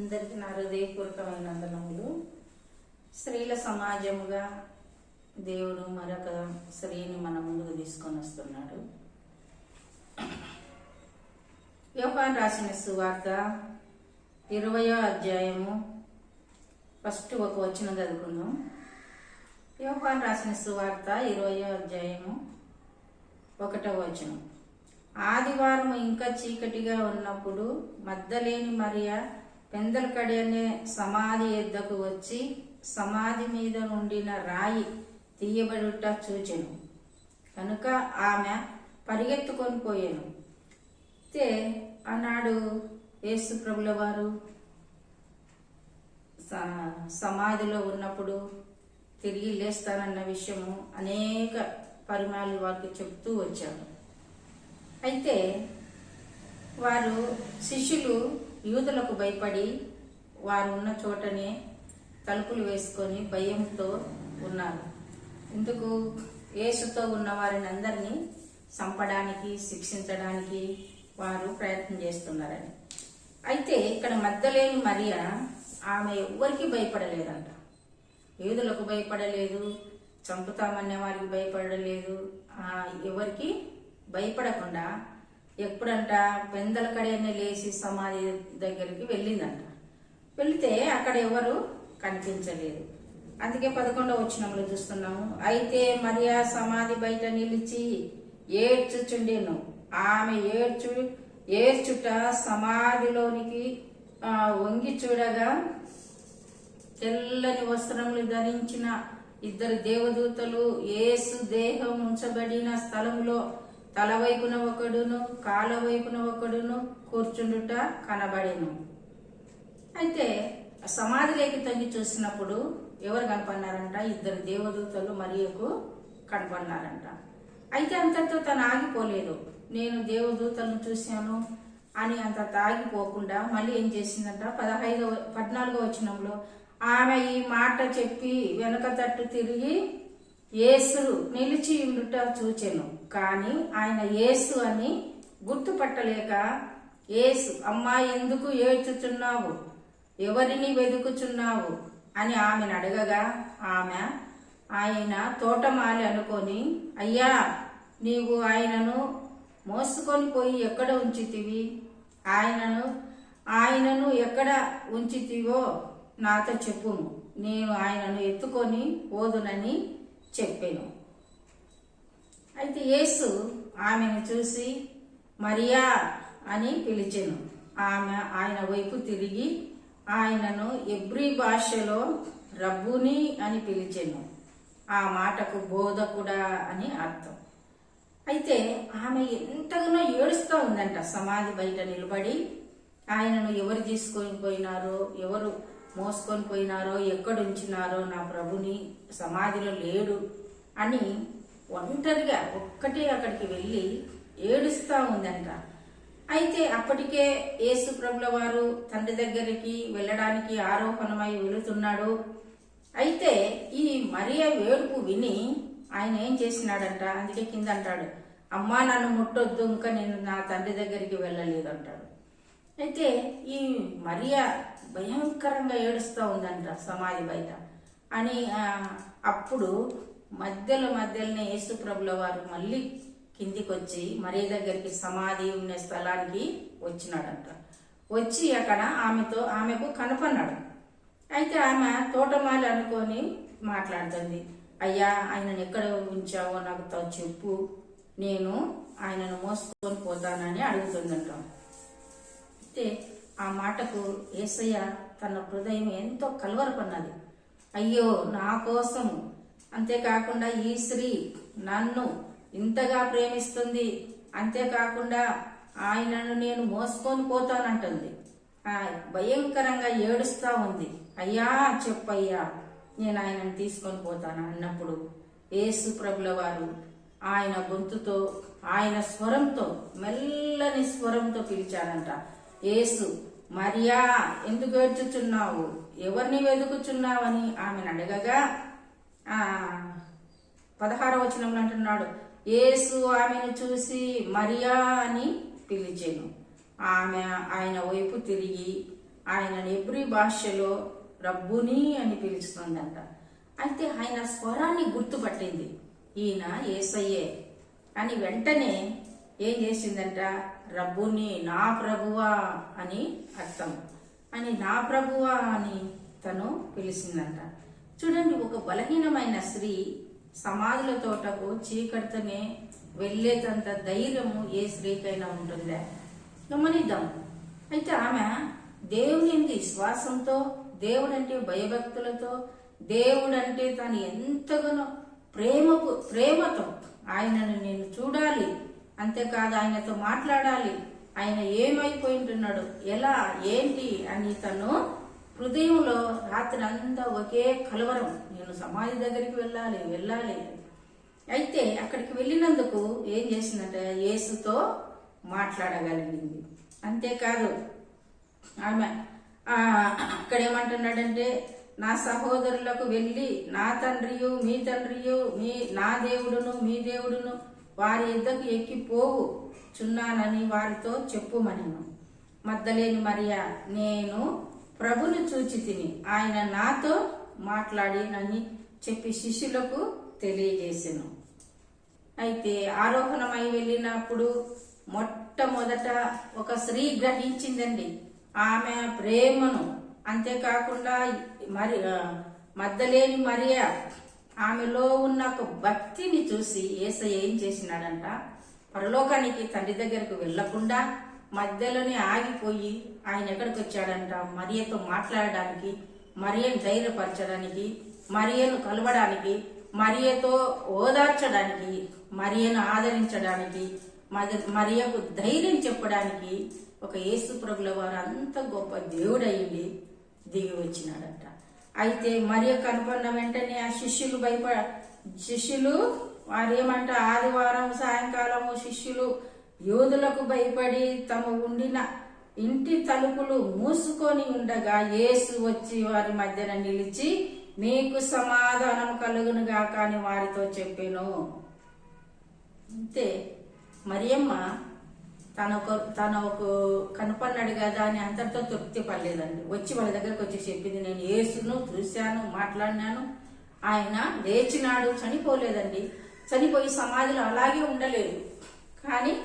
అందరికీ నా హృదయపూర్వకమైన వందనములు. స్త్రీల సమాజముగా దేవుడు మరొక స్త్రీని మన ముందుకు తీసుకొని వస్తున్నాడు. యోహాన్ రాసిన సువార్త ఇరవయో అధ్యాయము ఫస్ట్ ఒక వచనం చదువుకుందాం. యోహాన్ రాసిన సువార్త ఇరవయో అధ్యాయము ఒకటో వచనం. ఆదివారం ఇంకా చీకటిగా ఉన్నప్పుడు మద్దలేని మరియా పెందలకడి అనే సమాధి ఎద్దకు వచ్చి సమాధి మీద ఉండిన రాయి తీయబడుట చూచెను. కనుక ఆమె పరిగెత్తుకొని పోయాను. అయితే ఆనాడు యేసు ప్రభుల వారు స- సమాధిలో ఉన్నప్పుడు తిరిగి లేస్తానన్న విషయము అనేక పరిమాణాలు వారికి చెప్తూ వచ్చారు. అయితే వారు శిష్యులు యూదులకు భయపడి వారు ఉన్న చోటనే తలుపులు వేసుకొని భయంతో ఉన్నారు. ఇందుకు యేసుతో ఉన్న వారిని అందరినీ చంపడానికి శిక్షించడానికి వారు ప్రయత్నం చేస్తున్నారని. అయితే ఇక్కడ మద్దలేని మరియా ఆమె ఎవ్వరికి భయపడలేదంట. యూదులకు భయపడలేదు చంపుతామనే వారికి భయపడలేదు. ఎవరికి భయపడకుండా ఎప్పుడంట పెందల కడేనే లేచి సమాధి దగ్గరికి వెళ్ళిందంట. వెళితే అక్కడ ఎవరు కనిపించలేదు. అందుకే పదకొండవ వచ్చినంలో చూస్తున్నాము. అయితే మరియా సమాధి బయట నిలిచి ఏడ్చుచుండేను. ఆమె ఏడ్చు ఏడ్చుట సమాధిలోనికి వంగి చూడగా తెల్లని వస్త్రములు ధరించిన ఇద్దరు దేవదూతలు ఏసు దేహం ఉంచబడిన స్థలంలో తల వైపున ఒకడును కాల వైపున ఒకడును కూర్చుండుట కనబడిను. అయితే సమాధిలోకి తగ్గి చూసినప్పుడు ఎవరు కనపడినారంట? ఇద్దరు దేవదూతలు మరియకు కనపడినారంట. అయితే అంతటితో తను ఆగిపోలేదు. నేను దేవదూతలను చూశాను అని అంత తాగిపోకుండా మళ్ళీ ఏం చేసిందంట? పదహైదవ పద్నాలుగో వచనంలో ఆమె ఈ మాట చెప్పి వెనక తట్టు తిరిగి యేసు నిలిచి ఉండుట చూచెను. కానీ ఆయన యేసు అని గుర్తుపట్టలేక యేసు అమ్మా ఎందుకు ఏడ్చుచున్నావు? ఎవరిని వెతుకుచున్నావు అని ఆమెను అడగగా ఆమె ఆయన తోటమాలి అనుకొని అయ్యా నీవు ఆయనను మోసుకొని పోయి ఎక్కడ ఉంచితివి? ఆయనను ఆయనను ఎక్కడ ఉంచితివో నాతో చెప్పుము. నేను ఆయనను ఎత్తుకొని పోదునని చెప్పాను. అయితే యేసు ఆమెను చూసి మరియా అని పిలిచెను. ఆమె ఆయన వైపు తిరిగి ఆయనను ఎబ్రి భాషలో రబ్బుని అని పిలిచెను. ఆ మాటకు బోధకుడా అని అర్థం. అయితే ఆమె ఎంతగానో ఏడుస్తూ ఉందంట. సమాధి బయట నిలబడి ఆయనను ఎవరు తీసుకొని పోయినారో? ఎవరు మోసుకొని పోయినారో ఎక్కడ ఉంచినారో నా ప్రభుని సమాధిలో లేడు అని ఒంటరిగా ఒక్కటే అక్కడికి వెళ్ళి ఏడుస్తూ ఉందంట. అయితే అప్పటికే యేసు ప్రభుల వారు తండ్రి దగ్గరికి వెళ్ళడానికి ఆరోపణమై వెళుతున్నాడు. అయితే ఈ మరియ వేడుపు విని ఆయన ఏం చేసినాడంట? అందుకే కింద అంటాడు అమ్మా నన్ను ముట్టొద్దు ఇంకా నేను నా తండ్రి దగ్గరికి వెళ్ళలేదు అంటాడు అయితే ఈ మరియా భయంకరంగా ఏడుస్తూ ఉందంట సమాధి బయట. అని అప్పుడు మధ్యలో మధ్యలోనే యేసుప్రభుల వారు మళ్ళీ కిందికి వచ్చి మరీ దగ్గరికి సమాధి ఉన్న స్థలానికి వచ్చినాడంట. వచ్చి అక్కడ ఆమెతో ఆమెకు కనపన్నాడు. అయితే ఆమె తోటమాలి అనుకొని మాట్లాడుతుంది. అయ్యా ఆయనను ఎక్కడ ఉంచావో నాకు తో చెప్పు. నేను ఆయనను మోసుకొని పోతానని అడుగుతుందంట. అయితే ఆ మాటకు ఏసయ్య తన హృదయం ఎంతో కలవరపన్నది అయ్యో నా కోసం. అంతేకాకుండా ఈ స్త్రీ నన్ను ఇంతగా ప్రేమిస్తుంది. అంతేకాకుండా ఆయనను నేను మోసుకొని పోతానంటుంది. ఆ భయంకరంగా ఏడుస్తా ఉంది. అయ్యా చెప్పయ్యా నేను ఆయనను తీసుకొని పోతాను అన్నప్పుడు యేసు ప్రభుల వారు ఆయన గొంతుతో ఆయన స్వరంతో మెల్లని స్వరంతో పిలిచారంట. యేసు మరియా ఎందుకు ఏడ్చుచున్నావు? ఎవరిని వెతుకుచున్నావని ఆమెను అడగగా ఆ పదహార వచనంలో అంటున్నాడు యేసు ఆమెను చూసి మరియా అని పిలిచాను. ఆమె ఆయన వైపు తిరిగి ఆయన ఎబ్రి భాషలో రబ్బుని అని పిలుస్తుందంట. అయితే ఆయన స్వరాన్ని గుర్తుపట్టింది ఈయన ఏసయ్యే అని వెంటనే ఏం చేసిందంట? రబ్బుని నా ప్రభువా అని అర్థం. అని నా ప్రభువా అని తను పిలిచిందంట. చూడండి ఒక బలహీనమైన స్త్రీ సమాధుల తోటకు చీకటితోనే వెళ్ళేటంత ధైర్యము ఏ స్త్రీకైనా ఉంటుందా? గమనిద్దాం. అయితే ఆమె దేవుని ఎందు విశ్వాసంతో దేవుడంటే భయభక్తులతో దేవుడంటే తను ఎంతగానో ప్రేమకు ప్రేమతో ఆయనను నేను చూడాలి. అంతేకాదు ఆయనతో మాట్లాడాలి. ఆయన ఏమైపోయింటున్నాడు? ఎలా? ఏంటి? అని తను హృదయంలో రాత్రి అంతా ఒకే కలవరం. నేను సమాధి దగ్గరికి వెళ్ళాలి వెళ్ళాలి. అయితే అక్కడికి వెళ్ళినందుకు ఏం చేసిందంటే యేసుతో మాట్లాడగలిగింది. అంతేకాదు ఆమె అక్కడేమంటున్నాడంటే అక్కడ ఏమంటున్నాడంటే నా సహోదరులకు వెళ్ళి నా తండ్రియు మీ తండ్రియు మీ నా దేవుడును మీ దేవుడును వారి ఇద్దరికి ఎక్కిపోవు చున్నానని వారితో చెప్పుమనిను. మద్దలేని మరియా నేను ప్రభుని చూచి తిని ఆయన నాతో మాట్లాడినని చెప్పి శిష్యులకు తెలియజేశాను అయితే ఆరోహణమై వెళ్ళినప్పుడు మొట్టమొదట ఒక స్త్రీ గ్రహించిందండి. ఆమె ప్రేమను. అంతేకాకుండా మరి మద్దలేని మరియా ఆమెలో ఉన్న ఒక భక్తిని చూసి ఏసయ్య ఏం చేసినాడంట? పరలోకానికి తండ్రి దగ్గరకు వెళ్ళకుండా మధ్యలోనే ఆగిపోయి ఆయన ఎక్కడికి వచ్చాడంట మరియతో మాట్లాడడానికి మరియను ధైర్యపరచడానికి మరియను కలవడానికి మరియతో ఓదార్చడానికి మరియను ఆదరించడానికి మరి- మరియకు ధైర్యం చెప్పడానికి ఒక యేసు ప్రభుల వారు అంత గొప్ప దేవుడయ్యింది దిగి వచ్చినాడంట. అయితే మరియు కనుకొన్న వెంటనే ఆ శిష్యులు భయపడ శిష్యులు వారు వారేమంట ఆదివారం సాయంకాలము శిష్యులు యోధులకు భయపడి తమ ఉండిన ఇంటి తలుపులు మూసుకొని ఉండగా యేసు వచ్చి వారి మధ్యన నిలిచి మీకు సమాధానం కలుగునుగా అని వారితో చెప్పాను. అంతే. మరియమ్మ తన ఒక తన ఒక కనపన్నాడు కదా అని అంతటితో తృప్తి పడలేదండి. వచ్చి వాళ్ళ దగ్గరకు వచ్చి చెప్పింది నేను ఏసును చూశాను మాట్లాడినాను. ఆయన లేచినాడు చనిపోలేదండి. చనిపోయి సమాధిలో అలాగే ఉండలేదు. కానీ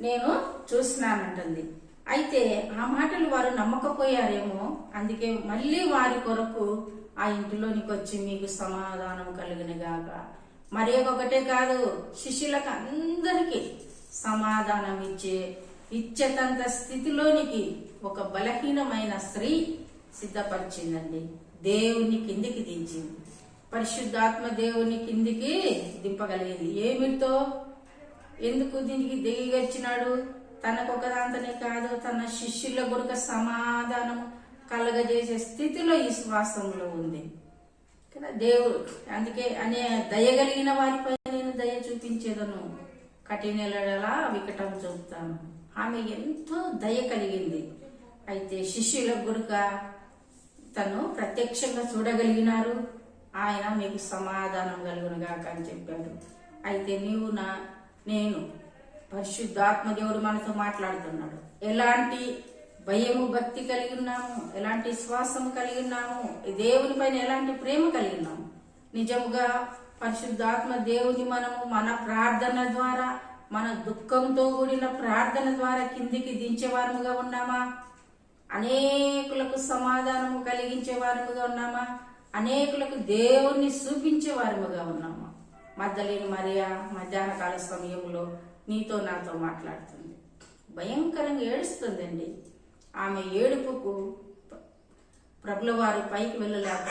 నేను చూసినానంటుంది. అయితే ఆ మాటలు వారు నమ్మకపోయారేమో అందుకే మళ్ళీ వారి కొరకు ఆ ఇంటిలోనికి వచ్చి మీకు సమాధానం కలిగిన గాక మరి ఒకటే కాదు శిష్యులకు అందరికీ సమాధానం ఇచ్చే ఇచ్చేటంత స్థితిలోనికి ఒక బలహీనమైన స్త్రీ సిద్ధపరిచిందండి. దేవుని కిందికి దించింది. పరిశుద్ధాత్మ దేవుని కిందికి దింపగలిగింది. ఏమిటో ఎందుకు దీనికి దిగివచ్చినాడు తనకొక దాంతనే కాదు తన శిష్యుల గుడక సమాధానం కలగజేసే స్థితిలో ఈ శ్వాసంలో ఉంది. కదా దేవుడు అందుకే అనే దయగలిగిన వారిపై నేను దయ చూపించేదను. కఠినలా వికటం చూపుతాను ఆమె ఎంతో దయ కలిగింది. అయితే శిష్యుల గురుక తను ప్రత్యక్షంగా చూడగలిగినారు ఆయన మీకు సమాధానం కలుగునుగాక అని చెప్పాడు. అయితే నీవు నా నేను పరిశుద్ధాత్మ దేవుడు మనతో మాట్లాడుతున్నాడు. ఎలాంటి భయము భక్తి కలిగి ఉన్నాము? ఎలాంటి శ్వాసము కలిగి ఉన్నాము? దేవుని పైన ఎలాంటి ప్రేమ కలిగి ఉన్నాము? నిజముగా పరిశుద్ధాత్మ దేవుని మనము మన ప్రార్థన ద్వారా మన దుఃఖంతో కూడిన ప్రార్థన ద్వారా కిందికి దించేవారముగా ఉన్నామా? అనేకులకు సమాధానము కలిగించే వారముగా ఉన్నామా? అనేకులకు దేవుణ్ణి చూపించే వారముగా ఉన్నామా? మద్దలేని మరియా మధ్యాహ్న కాల సమయంలో నీతో నాతో మాట్లాడుతుంది. భయంకరంగా ఏడుస్తుందండి. ఆమె ఏడుపుకు ప్రభుల వారు పైకి వెళ్ళలేక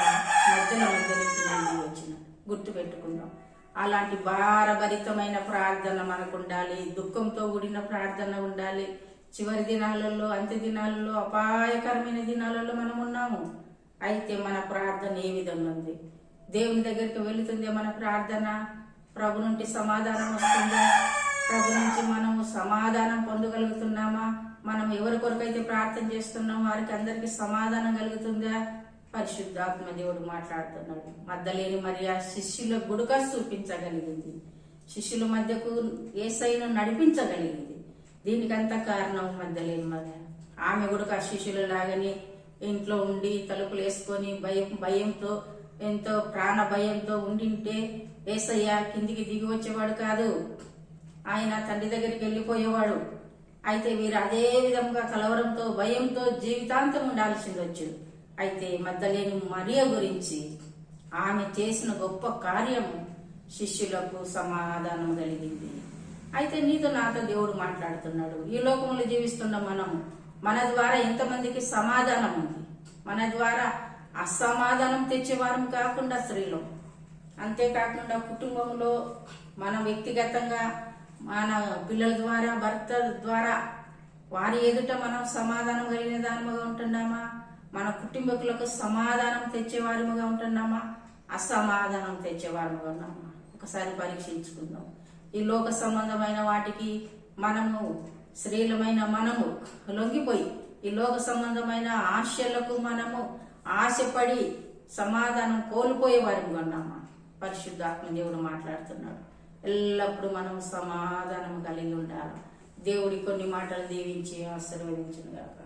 మధ్యలో మధ్యలోకి నుండి గుర్తుపెట్టుకుందాం. గుర్తు పెట్టుకుందాం అలాంటి భారభరితమైన ప్రార్థన మనకు ఉండాలి. దుఃఖంతో కూడిన ప్రార్థన ఉండాలి. చివరి దినాలలో అంత్య దినాలలో అపాయకరమైన దినాలలో మనం ఉన్నాము. అయితే మన ప్రార్థన ఏ విధంగా ఉంది? దేవుని దగ్గరికి వెళుతుందే మన ప్రార్థన? ప్రభు నుండి సమాధానం వస్తుందా? ప్రభు నుంచి మనము సమాధానం పొందగలుగుతున్నామా? మనం ఎవరి కొరకైతే ప్రార్థన చేస్తున్నామో వారికి అందరికి సమాధానం కలుగుతుందా? పరిశుద్ధాత్మ దేవుడు మాట్లాడుతున్నాడు. మద్దలేని మరి ఆ శిష్యుల గుడుక చూపించగలిగింది. శిష్యుల మధ్యకు ఏసైను నడిపించగలిగింది. దీనికంత కారణం మద్దలేని మరి? ఆమె గుడుక శిష్యులు శిష్యుల లాగానే ఇంట్లో ఉండి తలుపులు వేసుకొని భయం భయంతో ఎంతో ప్రాణ భయంతో ఉండింటే ఏసయ్య కిందికి దిగి వచ్చేవాడు కాదు. ఆయన తండ్రి దగ్గరికి వెళ్ళిపోయేవాడు. అయితే వీరు అదే విధంగా కలవరంతో భయంతో జీవితాంతం ఉండాల్సింది వచ్చు అయితే మద్దలేని మరియ గురించి ఆమె చేసిన గొప్ప కార్యము శిష్యులకు సమాధానం కలిగింది. అయితే నీతో నాతో దేవుడు మాట్లాడుతున్నాడు. ఈ లోకంలో జీవిస్తున్న మనము మన ద్వారా ఎంతమందికి సమాధానం ఉంది? మన ద్వారా అసమాధానం తెచ్చేవారం కాకుండా స్త్రీలు. అంతేకాకుండా కుటుంబంలో మన వ్యక్తిగతంగా మన పిల్లల ద్వారా భర్త ద్వారా వారి ఎదుట మనం సమాధానం కలిగిన దానిగా ఉంటున్నామా? మన కుటుంబకులకు సమాధానం తెచ్చేవారిముగా ఉంటున్నామా? అసమాధానం తెచ్చేవారముగా ఉన్నామా? ఒకసారి పరీక్షించుకుందాం. ఈ లోక సంబంధమైన వాటికి మనము స్త్రీలమైన మనము లొంగిపోయి ఈ లోక సంబంధమైన ఆశలకు మనము ఆశపడి సమాధానం కోల్పోయే వారిగా ఉన్నామా? పరిశుద్ధాత్మ దేవుడు మాట్లాడుతున్నాడు. ఎల్లప్పుడూ మనం సమాధానం కలిగి ఉండాలి. దేవుడి కొన్ని మాటలు దీవించి ఆశీర్వదించిన గాక